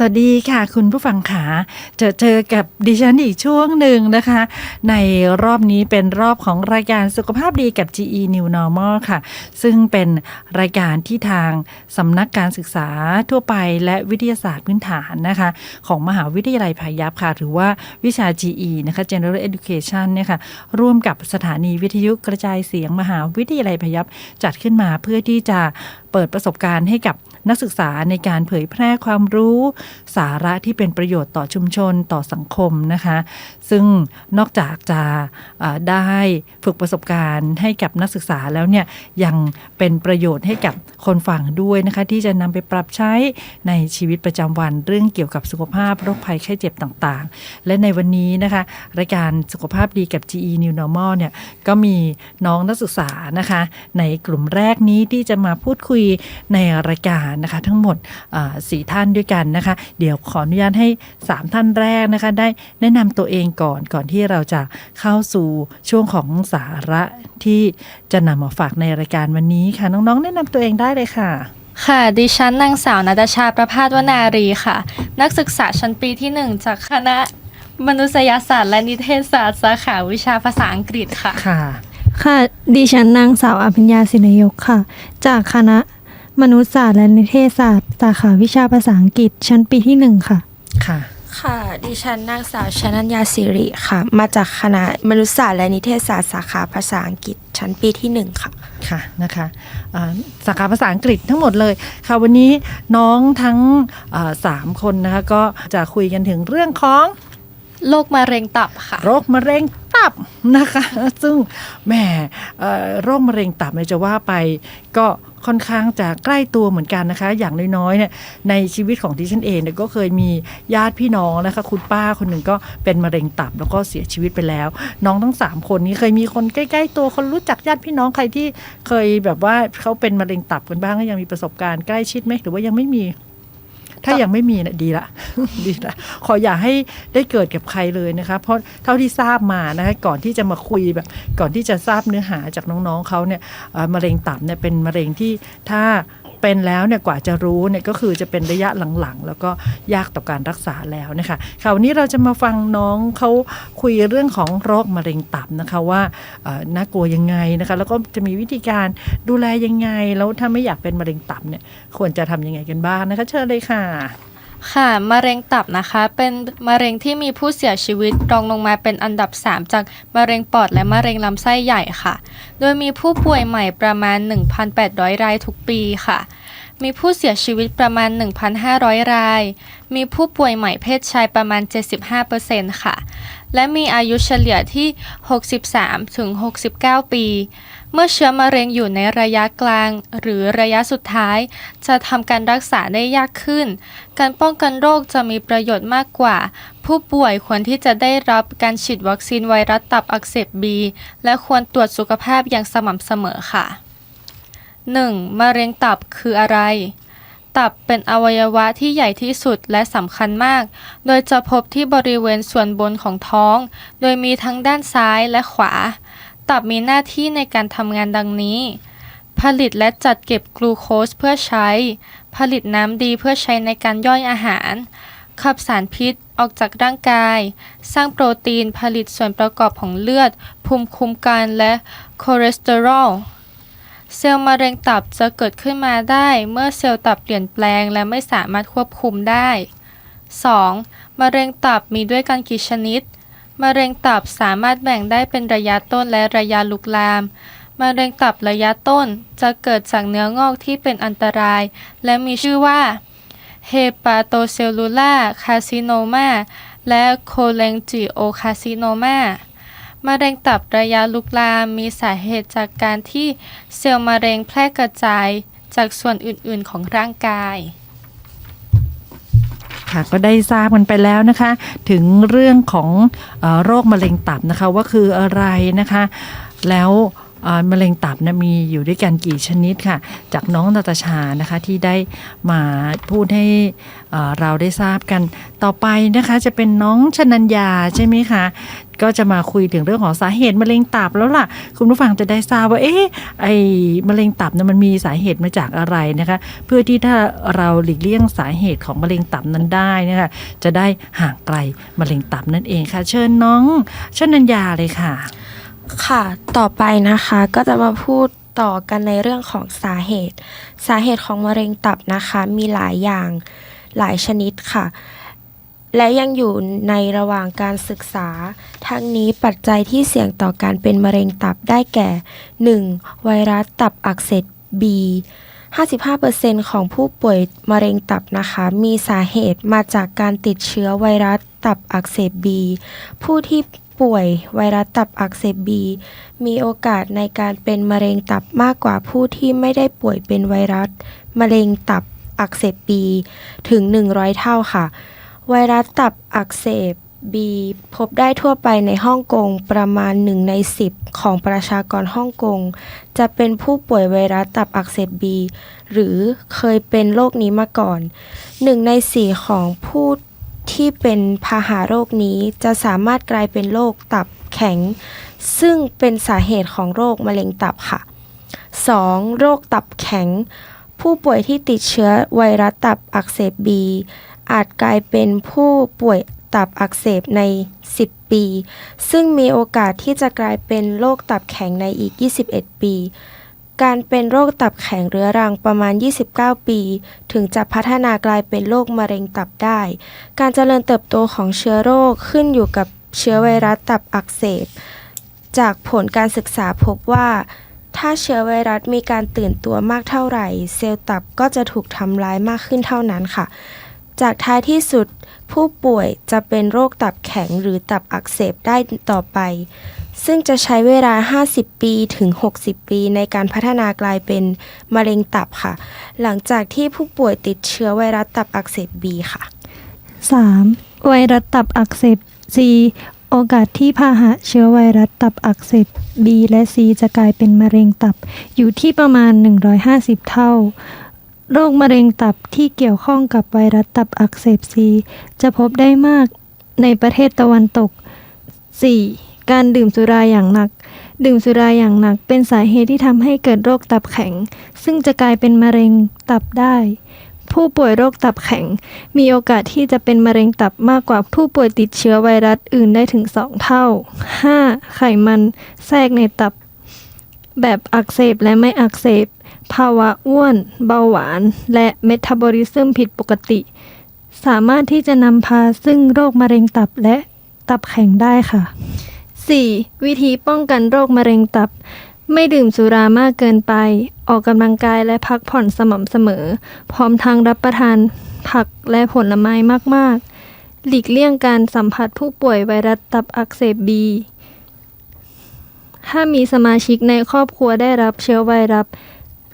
สวัสดีค่ะ คุณผู้ฟังขาจอเจอกับดิฉันอีกช่วงหนึ่งนะคะ ในรอบนี้เป็นรอบของรายการสุขภาพดีกับ GE New Normal ค่ะ ซึ่งเป็นรายการที่ทางสำนักการศึกษาทั่วไปและวิทยาศาสตร์พื้นฐานนะคะ ของมหาวิทยาลัยพายัพค่ะ หรือว่าวิชา GE นะคะ General Education เนี่ยค่ะร่วมกับสถานีวิทยุกระจายเสียงมหาวิทยาลัยพายัพจัดขึ้นมาเพื่อที่จะเปิดประสบการณ์ให้กับ นักศึกษาในการเผยแพร่ความรู้ สาระที่เป็นประโยชน์ต่อชุมชนต่อสังคมนะคะ ซึ่งนอกจากจะได้ฝึกประสบการณ์ให้กับนักศึกษาแล้วเนี่ยยังเป็นประโยชน์ให้กับคนฟังด้วยนะคะ ที่จะนำไปปรับใช้ในชีวิตประจำวันเรื่องเกี่ยวกับสุขภาพโรคภัยไข้เจ็บต่างๆ และในวันนี้นะคะรายการสุขภาพดีกับ GE New Normal เนี่ยก็มีน้องนักศึกษานะคะ ในกลุ่มแรกนี้ที่จะมาพูดคุยในรายการนะคะทั้งหมดอ่าสี่ท่านด้วยกันนะคะ เดี๋ยวขออนุญาตให้ 3 ท่านแรกนะคะ ได้แนะนำตัวเองก่อนก่อนที่เราจะเข้าสู่ช่วงของสาระที่จะนำมาฝากในรายการวันนี้ค่ะ น้องๆ แนะนำตัวเองได้เลยค่ะค่ะดิฉันนางสาวนาตาชาประพาสวนารีค่ะ นักศึกษาชั้นปีที่หนึ่งจากคณะมนุษยศาสตร์และนิเทศศาสตร์สาขาวิชาภาษาอังกฤษค่ะ ค่ะ ค่ะดิฉันนางสาวอภิญญาสินยกค่ะ จากคณะ มนุษยศาสตร์และนิเทศศาสตร์ สาขาวิชาภาษาอังกฤษ ชั้นปีที่หนึ่งค่ะ ค่ะ ค่ะ ดิฉันนางสาวชนัญญาสิริค่ะ มาจากคณะมนุษยศาสตร์และนิเทศศาสตร์สาขาภาษาอังกฤษ ชั้นปีที่หนึ่งค่ะ ค่ะนะคะอ่าสาขาภาษาอังกฤษทั้งหมดเลยค่ะ วันนี้น้องทั้งอ่าสามคนนะคะก็จะคุยกันถึงเรื่องของ โรคมะเร็งตับค่ะ โรคมะเร็งตับนะคะ ซึ่งแหมเอ่อโรคมะเร็งตับเนี่ยจะว่าไปก็ ค่อนข้างจะใกล้ตัวเหมือนกันนะคะ อย่างน้อยๆเนี่ยในชีวิตของดิฉันเองเนี่ยก็เคยมีญาติพี่น้องนะคะคุณป้าคนหนึ่งก็เป็นมะเร็งตับแล้วก็เสียชีวิตไปแล้ว น้องทั้งสามคนนี้เคยมีคนใกล้ๆตัวคนรู้จักญาติพี่น้องใครที่เคยแบบว่าเขาเป็นมะเร็งตับกันบ้างก็ยังมีประสบการณ์ใกล้ชิดไหมหรือว่ายังไม่มี ถ้ายังไม่มีนะดีละดีละขออย่าให้ได้เกิดกับใครเลยนะคะ เพราะเท่าที่ทราบมานะคะก่อนที่จะมาคุยแบบ ก่อนที่จะทราบเนื้อหาจากน้องๆเขาเนี่ยมะเร็งตับเนี่ยเป็นมะเร็งที่ถ้า เป็นแล้วเนี่ยกว่าจะรู้เนี่ยก็คือจะเป็นระยะหลังๆ แล้วก็ยากต่อการรักษาแล้วนะคะค่ะวันนี้เราจะมาฟังน้องเขาคุยเรื่องของโรคมะเร็งตับนะคะว่าน่ากลัวยังไงนะคะแล้วก็จะมีวิธีการดูแลยังไง แล้วถ้าไม่อยากเป็นมะเร็งตับเนี่ยควรจะทำยังไงกันบ้างนะคะ เชิญเลยค่ะ ค่ะมะเร็งตับนะคะ เป็นมะเร็งที่มีผู้เสียชีวิตรองลงมาเป็นอันดับ 3 จากมะเร็งปอดและมะเร็งลำไส้ใหญ่ค่ะ โดยมีผู้ป่วยใหม่ประมาณ 1,800 รายทุกปีค่ะ มีผู้เสียชีวิตประมาณ 1,500 ราย มีผู้ป่วยใหม่เพศชายประมาณ 75%ค่ะ และมีอายุเฉลี่ยที่ 63ถึง69 ปี เมื่อเชื้อมะเร็งอยู่ในระยะกลาง หรือระยะสุดท้าย จะทำการรักษาได้ยากขึ้น การป้องกันโรคจะมีประโยชน์มากกว่า ผู้ป่วยควรที่จะได้รับการฉีดวัคซีนไวรัสตับอักเสบบี และควรตรวจสุขภาพอย่างสม่ำเสมอค่ะ 1. มะเร็งตับคืออะไร ตับเป็นอวัยวะที่ใหญ่ที่สุดและสำคัญมาก โดยจะพบที่บริเวณส่วนบนของท้อง โดยมีทั้งด้านซ้ายและขวา ตับมีหน้าที่ในการทำงานดังนี้ ผลิตและจัดเก็บกลูโคสเพื่อใช้ ผลิตน้ำดีเพื่อใช้ในการย่อยอาหาร ขับสารพิษออกจากร่างกาย สร้างโปรตีนผลิตส่วนประกอบของเลือด ภูมิคุ้มกันและคอเลสเตอรอลเซลล์มะเร็งตับจะเกิดขึ้นมาได้เมื่อเซลล์ตับเปลี่ยนแปลงและไม่สามารถควบคุมได้ 2. มะเร็งตับมีด้วยกันกี่ชนิด มะเร็งตับสามารถแบ่งได้เป็นระยะต้นและระยะลุกลาม มะเร็งตับระยะต้นจะเกิดจากเนื้องอกที่เป็นอันตราย และมีชื่อว่า Hepatocellular Carcinoma และ Cholangiocarcinoma มะเร็งตับระยะลุกลามมีสาเหตุจากการที่เซลล์มะเร็งแพร่กระจายจากส่วนอื่นๆของร่างกาย ค่ะก็ได้ทราบกันไปแล้วนะคะ ถึงเรื่องของอโรคมะเร็งตับนะคะว่าคืออะไรนะคะ แล้ว มะเร็งตับนะมีอยู่ด้วยกันกี่ชนิดค่ะ จากน้องนาตาชานะคะที่ได้มาพูดให้เราได้ทราบกันต่อไปนะคะ จะเป็นน้องชนัญญาใช่ไหมคะก็จะมาคุยถึงเรื่องของสาเหตุมะเร็งตับแล้วล่ะ คุณผู้ฟังจะได้ทราบว่าเอ๊ะไอ้มะเร็งตับนะมันมีสาเหตุมาจากอะไรนะคะ เพื่อที่ถ้าเราหลีกเลี่ยงสาเหตุของมะเร็งตับนั้นได้นะคะจะได้ห่างไกลมะเร็งตับนั่นเองค่ะ เชิญน้องชนัญญาเลยค่ะ ค่ะ ต่อไปนะคะก็จะมาพูดต่อกันในเรื่องของสาเหตุ สาเหตุของมะเร็งตับนะคะมีหลายอย่างหลายชนิดค่ะ และยังอยู่ในระหว่างการศึกษา ทั้งนี้ปัจจัยที่เสี่ยงต่อการเป็นมะเร็งตับได้แก่ 1. ไวรัสตับอักเสบ B 55%ของผู้ป่วยมะเร็งตับนะคะ มีสาเหตุมาจากการติดเชื้อไวรัสตับอักเสบ B ผู้ที่ ป่วยไวรัสตับอักเสบ B มีโอกาสในการเป็นมะเร็งตับมากกว่าผู้ที่ไม่ได้ป่วยเป็นไวรัส มะเร็งตับอักเสบ B ถึง 100 เท่าค่ะ ไวรัสตับอักเสบ B พบได้ทั่วไปในฮ่องกงประมาณ 1 ใน 10 ของประชากรฮ่องกง จะเป็นผู้ป่วยไวรัสตับอักเสบ B หรือเคยเป็นโรคนี้มาก่อน 1 ใน 4 ของผู้ ที่เป็นพาหะโรคนี้จะสามารถกลายเป็นโรคตับแข็ง ซึ่งเป็นสาเหตุของโรคมะเร็งตับค่ะ 2. โรคตับแข็ง ผู้ป่วยที่ติดเชื้อไวรัสตับอักเสบ B อาจกลายเป็นผู้ป่วยตับอักเสบใน 10 ปี ซึ่งมีโอกาสที่จะกลายเป็นโรคตับแข็งในอีก 21 ปี การเป็นโรคตับแข็งเรื้อรังประมาณ 29 ปี ถึงจะพัฒนากลายเป็นโรคมะเร็งตับได้ การเจริญเติบโตของเชื้อโรคขึ้นอยู่กับเชื้อไวรัสตับอักเสบ จากผลการศึกษาพบว่า ถ้าเชื้อไวรัสมีการตื่นตัวมากเท่าไหร่ เซลล์ตับก็จะถูกทำร้ายมากขึ้นเท่านั้นค่ะ จากท้ายที่สุดผู้ป่วยจะเป็นโรคตับแข็งหรือตับอักเสบได้ต่อไป ซึ่งจะใช้เวลา 50 ปีถึง 60 ปีในการพัฒนากลายเป็นมะเร็งตับค่ะ หลังจากที่ผู้ป่วยติดเชื้อไวรัสตับอักเสบ B ค่ะ 3. ไวรัสตับอักเสบ C โอกาสที่พาหะเชื้อไวรัสตับอักเสบ B และ C จะกลายเป็นมะเร็งตับ อยู่ที่ประมาณ 150 เท่า โรคมะเร็งตับที่เกี่ยวข้องกับไวรัสตับอักเสบ C จะพบได้มากในประเทศตะวันตก 4. การดื่มสุราอย่างหนัก ดื่มสุราอย่างหนัก เป็นสาเหตุที่ทำให้เกิดโรคตับแข็ง ซึ่งจะกลายเป็นมะเร็งตับได้ ผู้ป่วยโรคตับแข็ง มีโอกาสที่จะเป็นมะเร็งตับมากกว่าผู้ป่วยติดเชื้อไวรัสอื่นได้ถึง 2 เท่า 5. ไขมันแทรกในตับ แบบอักเสบและไม่อักเสบ ภาวะอ้วน เบาหวาน และเมตาบอลิซึมผิดปกติ สามารถที่จะนำพาซึ่งโรคมะเร็งตับและตับแข็งได้ค่ะ 4. วิธีป้องกันโรคมะเร็งตับ ไม่ดื่มสุรามากเกินไป ออกกำลังกายและพักผ่อนสม่ำเสมอ พร้อมทางรับประทานผักและผลไม้มากๆ หลีกเลี่ยงการสัมผัสผู้ป่วยไวรัสตับอักเสบบี ถ้ามีสมาชิกในครอบครัวได้รับเชื้อไวรัส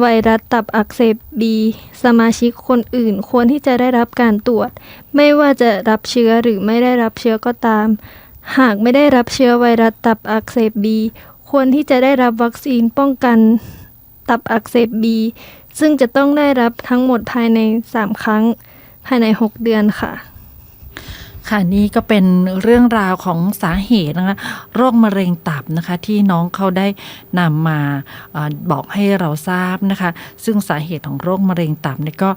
ไวรัสตับอักเสบบีสมาชิกคนอื่นควรที่จะได้รับการตรวจ ไม่ว่าจะรับเชื้อหรือไม่ได้รับเชื้อก็ตาม หากไม่ได้รับเชื้อไวรัสตับอักเสบบีควรที่จะได้รับวัคซีนป้องกันตับอักเสบบีซึ่งจะต้องได้รับทั้งหมดภายใน 3 ครั้ง ภายใน 6 เดือนค่ะ ค่ะนี่ก็เป็นเรื่องราวของสาเหตุนะคะโรคมะเร็งตับนะคะ ที่น้องเขาได้นำมาอบอกให้เราทราบนะคะ ซึ่งสาเหตุของโรคมะเร็งตับเนี่ยก็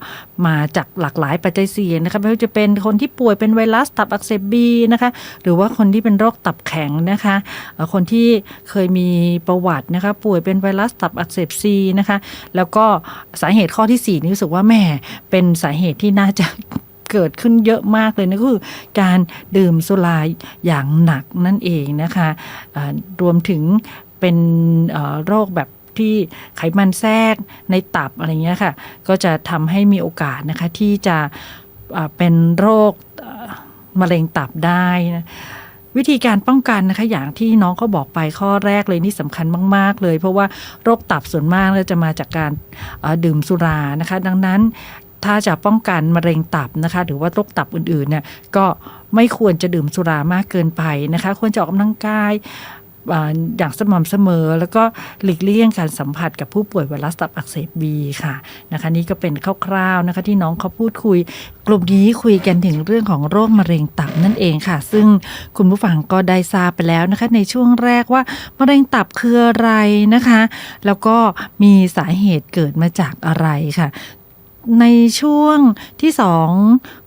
มาจากหลากหลายปัจจัยเสี่ยงนะคะไม่ว่าจะเป็นคนที่ป่วยเป็นไวรัสตับอักเสบบีนะคะหรือว่าคนที่เป็นโรคตับแข็งนะคะคนที่เคยมีประวัตินะคะป่วยเป็นไวรัสตับอักเสบซีนะคะแล้วก็สาเหตุข้อที่สี่นี่รู้สึกว่าแม่เป็นสาเหตุที่น่าจะ เกิดขึ้นเยอะมากเลยนะก็คือ การดื่มสุราอย่างหนักนั่นเองนะคะอ่ารวมถึงเป็นโรคแบบที่ไขมันแทรกในตับอะไรเงี้ยค่ะ ก็จะทำให้มีโอกาสนะคะที่จะเป็นโรคมะเร็งตับได้นะวิธีการป้องกันนะคะอย่างที่น้องเขาบอกไปข้อแรกเลยนี่สำคัญมาก ๆ เลย เพราะว่าโรคตับส่วนมากก็จะมาจากการดื่มสุรานะคะ ดังนั้น ถ้าจะป้องกันมะเร็งตับนะคะ หรือว่าโรคตับอื่นๆเนี่ยก็ไม่ควรจะดื่มสุรามากเกินไปนะคะ ควรจะออกกำลังกายอย่างสม่ำเสมอ แล้วก็หลีกเลี่ยงการสัมผัสกับผู้ป่วยไวรัสตับอักเสบบีค่ะนะคะนี่ก็เป็นคร่าวๆนะคะที่น้องเขาพูดคุย กลุ่มนี้คุยกันถึงเรื่องของโรคมะเร็งตับนั่นเองค่ะ ซึ่งคุณผู้ฟังก็ได้ทราบไปแล้วนะคะในช่วงแรกว่ามะเร็งตับคืออะไรนะคะ แล้วก็มีสาเหตุเกิดมาจากอะไรค่ะ ในช่วงที่สอง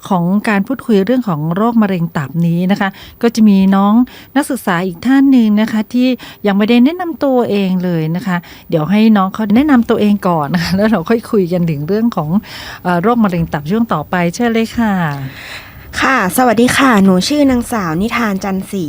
ของการพูดคุยเรื่องของโรคมะเร็งตับนี้นะคะ ก็จะมีน้องนักศึกษาอีกท่านหนึ่งนะคะ ที่ยังไม่ได้แนะนำตัวเองเลยนะคะ เดี๋ยวให้น้องเขาแนะนำตัวเองก่อนนะคะแล้วเราค่อยคุยกันถึงเรื่องของเอ่อโรคมะเร็งตับช่วงต่อไปเชิญเลยค่ะค่ะ สวัสดีค่ะ หนูชื่อนางสาวนิทานจันศรี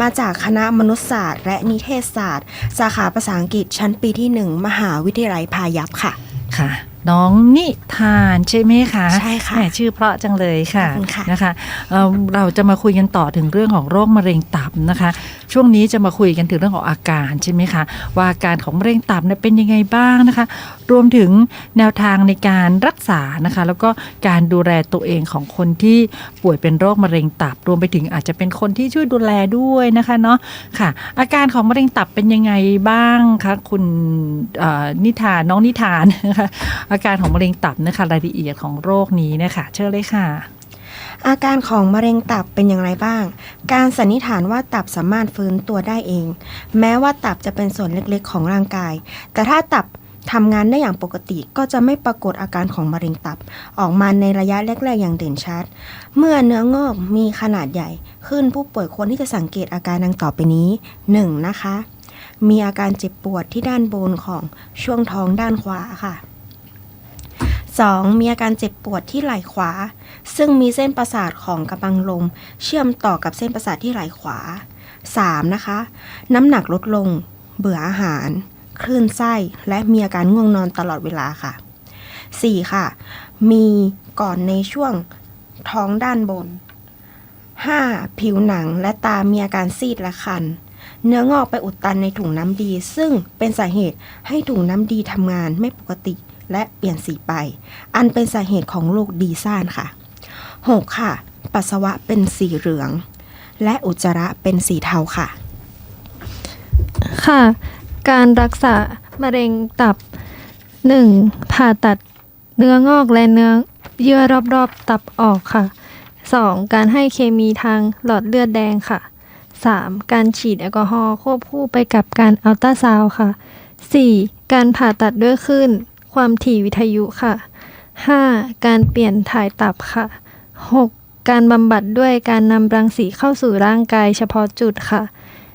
มาจากคณะมนุษยศาสตร์ และนิเทศศาสตร์ สาขาภาษาอังกฤษชั้นปีที่หนึ่งมหาวิทยาลัยพายัพค่ะ ค่ะ น้องนิทานใช่ไหมคะใช่ค่ะแหมชื่อเพราะจังเลยค่ะขอบคุณค่ะนะคะเอ่อเราจะมาคุยกันต่อถึงเรื่องของโรคมะเร็งตับนะคะ ช่วงนี้จะมาคุยกันถึงเรื่องของอาการใช่ไหมคะว่าอาการของมะเร็งตับเนี่ยเป็นยังไงบ้างนะคะ รวมถึงแนวทางในการรักษานะคะ แล้วก็การดูแลตัวเองของคนที่ป่วยเป็นโรคมะเร็งตับ รวมไปถึงอาจจะเป็นคนที่ช่วยดูแลด้วยนะคะเนาะค่ะ อาการของมะเร็งตับเป็นยังไงบ้างคะคุณเอ่อนิทานน้องนิทานนะคะอาการของมะเร็งตับนะคะรายละเอียดของโรคนี้นะคะเชิญเลยค่ะ อาการของมะเร็งตับเป็นอย่างไรบ้าง การสันนิษฐานว่าตับสามารถฟื้นตัวได้เอง แม้ว่าตับจะเป็นส่วนเล็กๆ ของร่างกาย แต่ถ้าตับทำงานได้อย่างปกติก็จะไม่ปรากฏอาการของมะเร็งตับ ออกมาในระยะแรก ๆ อย่างเด่นชัด เมื่อเนื้องอกมีขนาดใหญ่ขึ้นผู้ป่วยควรที่จะสังเกตอาการดังต่อไปนี้ 1. นะคะ มีอาการเจ็บปวดที่ด้านบนของช่วงท้องด้านขวาค่ะ 2. มีอาการเจ็บปวดที่ไหล่ขวา ซึ่งมีเส้นประสาทของกระบังลม เชื่อมต่อกับเส้นประสาทที่ไหล่ขวา 3. นะคะ น้ำหนักลดลง เบื่ออาหาร คลื่นไส้ และมีอาการง่วงนอนตลอดเวลาค่ะ 4. ค่ะ มีก่อนในช่วงท้องด้านบน 5. ผิวหนังและตา มีอาการซีดและคัน เนื้องอกไปอุดตันในถุงน้ำดี ซึ่งเป็นสาเหตุให้ถุงน้ำดีทำงานไม่ปกติ และเปลี่ยนสีไป อันเป็นสาเหตุของโรคดีซ่านค่ะ 6. ค่ะ ปัสสาวะเป็นสีเหลือง และอุจจาระเป็นสีเทาค่ะ ค่ะ การรักษามะเร็งตับ 1. ผ่าตัดเนื้องอกและเนื้อเยื่อรอบๆ ตับออกค่ะ 2. การให้เคมีทางหลอดเลือดแดงค่ะ 3. การฉีดแอลกอฮอล์ควบคู่ไปกับการอัลตราซาวด์ค่ะ 4. การผ่าตัดด้วยคลื่น ความถี่วิทยุค่ะ 5. การเปลี่ยนถ่ายตับค่ะ 6. การบำบัดด้วยการนำรังสีเข้าสู่ร่างกายเฉพาะจุดค่ะ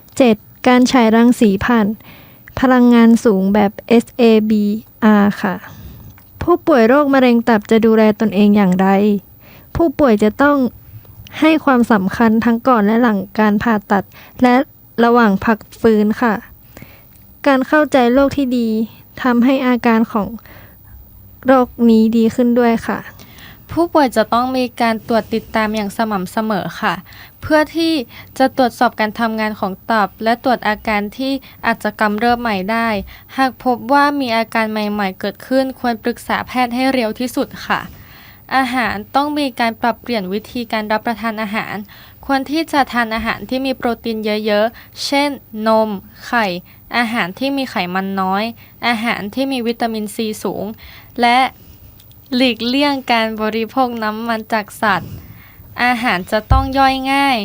7. การฉายรังสีผ่าน พลังงานสูงแบบ SABR ค่ะ ผู้ป่วยโรคมะเร็งตับจะดูแลตนเองอย่างไร ผู้ป่วยจะต้องให้ความสำคัญทั้งก่อนและหลังการผ่าตัด และระหว่างพักฟื้นค่ะ การเข้าใจโรคที่ดี ทำให้อาการของโรคนี้ดีขึ้นด้วยค่ะ ผู้ป่วยจะต้องมีการตรวจติดตามอย่างสม่ำเสมอค่ะ เพื่อที่จะตรวจสอบการทำงานของตับ และตรวจอาการที่อาจจะกำเริบใหม่ได้ หากพบว่ามีอาการใหม่ ๆ เกิดขึ้น ควรปรึกษาแพทย์ให้เร็วที่สุดค่ะ อาหารต้องมีการปรับเปลี่ยนวิธีการรับประทานอาหาร ควรที่จะทานอาหารที่มีโปรตีนเยอะๆ เช่น นม ไข่ อาหารที่มีไขมันน้อย อาหารที่มีวิตามินซีสูง และหลีกเลี่ยงการบริโภคน้ำมันจากสัตว์ อาหารจะต้องย่อยง่าย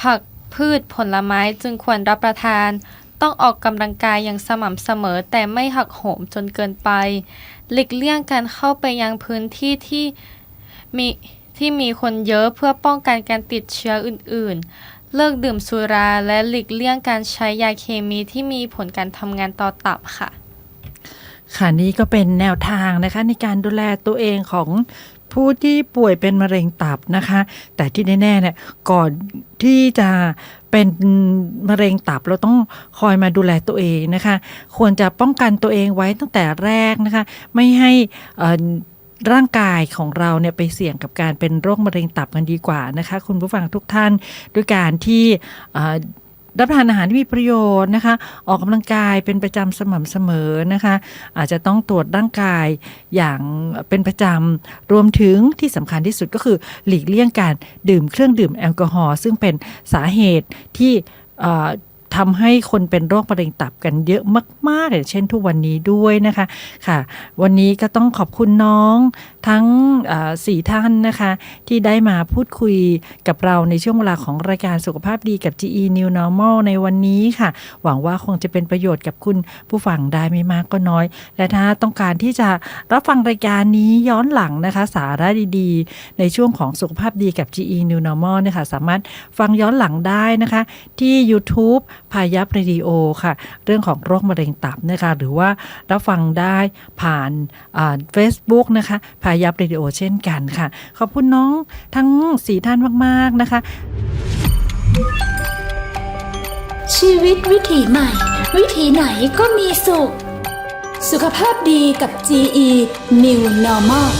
ผักพืชผลไม้จึงควรรับประทาน ต้องออกกำลังกายอย่างสม่ำเสมอแต่ไม่หักโหมจนเกินไป หลีกเลี่ยงการเข้าไปยังพื้นที่ที่มีที่มีคนเยอะเพื่อป้องกันการติดเชื้ออื่นๆ เลิกดื่มสุราและหลีกเลี่ยงการใช้ยาเคมีที่มีผลการทำงานต่อตับค่ะ ค่ะนี่ก็เป็นแนวทางนะคะในการดูแลตัวเองของผู้ที่ป่วยเป็นมะเร็งตับนะคะ แต่ที่แน่ๆเนี่ยก่อนที่จะเป็นมะเร็งตับเราต้องคอยมาดูแลตัวเองนะคะ ควรจะป้องกันตัวเองไว้ตั้งแต่แรกนะคะ ไม่ให้อ่อ ร่างกายของเราเนี่ยไปเสี่ยงกับการเป็นโรคมะเร็งตับกันดีกว่านะคะ คุณผู้ฟังทุกท่านด้วยการที่รับประทานอาหารที่มีประโยชน์นะคะ ออกกำลังกายเป็นประจำสม่ำเสมอนะคะ อาจจะต้องตรวจร่างกายอย่างเป็นประจำรวมถึงที่สำคัญที่สุดก็คือหลีกเลี่ยงการดื่มเครื่องดื่มแอลกอฮอล์ซึ่งเป็นสาเหตุที่ ทำให้คนเป็นโรคมะเร็งตับกันเยอะมากๆอย่างเช่นทุกวันนี้ด้วยนะคะค่ะ วันนี้ก็ต้องขอบคุณน้องทั้งสี่ท่านนะคะ ที่ได้มาพูดคุยกับเราในช่วงเวลาของรายการสุขภาพดีกับ GE New Normal ในวันนี้ค่ะ หวังว่าคงจะเป็นประโยชน์กับคุณผู้ฟังได้ไม่มากก็น้อย และถ้าต้องการที่จะรับฟังรายการนี้ย้อนหลังนะคะ สาระดีๆ ในช่วงของสุขภาพดีกับ GE New Normal นะคะสามารถฟังย้อนหลังได้นะคะ ที่ YouTube พายัพเรดิโอค่ะ เรื่องของโรคมะเร็งตับนะคะหรือว่ารับฟังได้ผ่านเฟซบุ๊กนะคะพายัพเรดิโอเช่นกันค่ะ ขอบคุณน้องทั้งสี่ท่านมาก ๆ นะคะ ชีวิตวิถีใหม่ วิถีไหนก็มีสุข สุขภาพดีกับ GE New Normal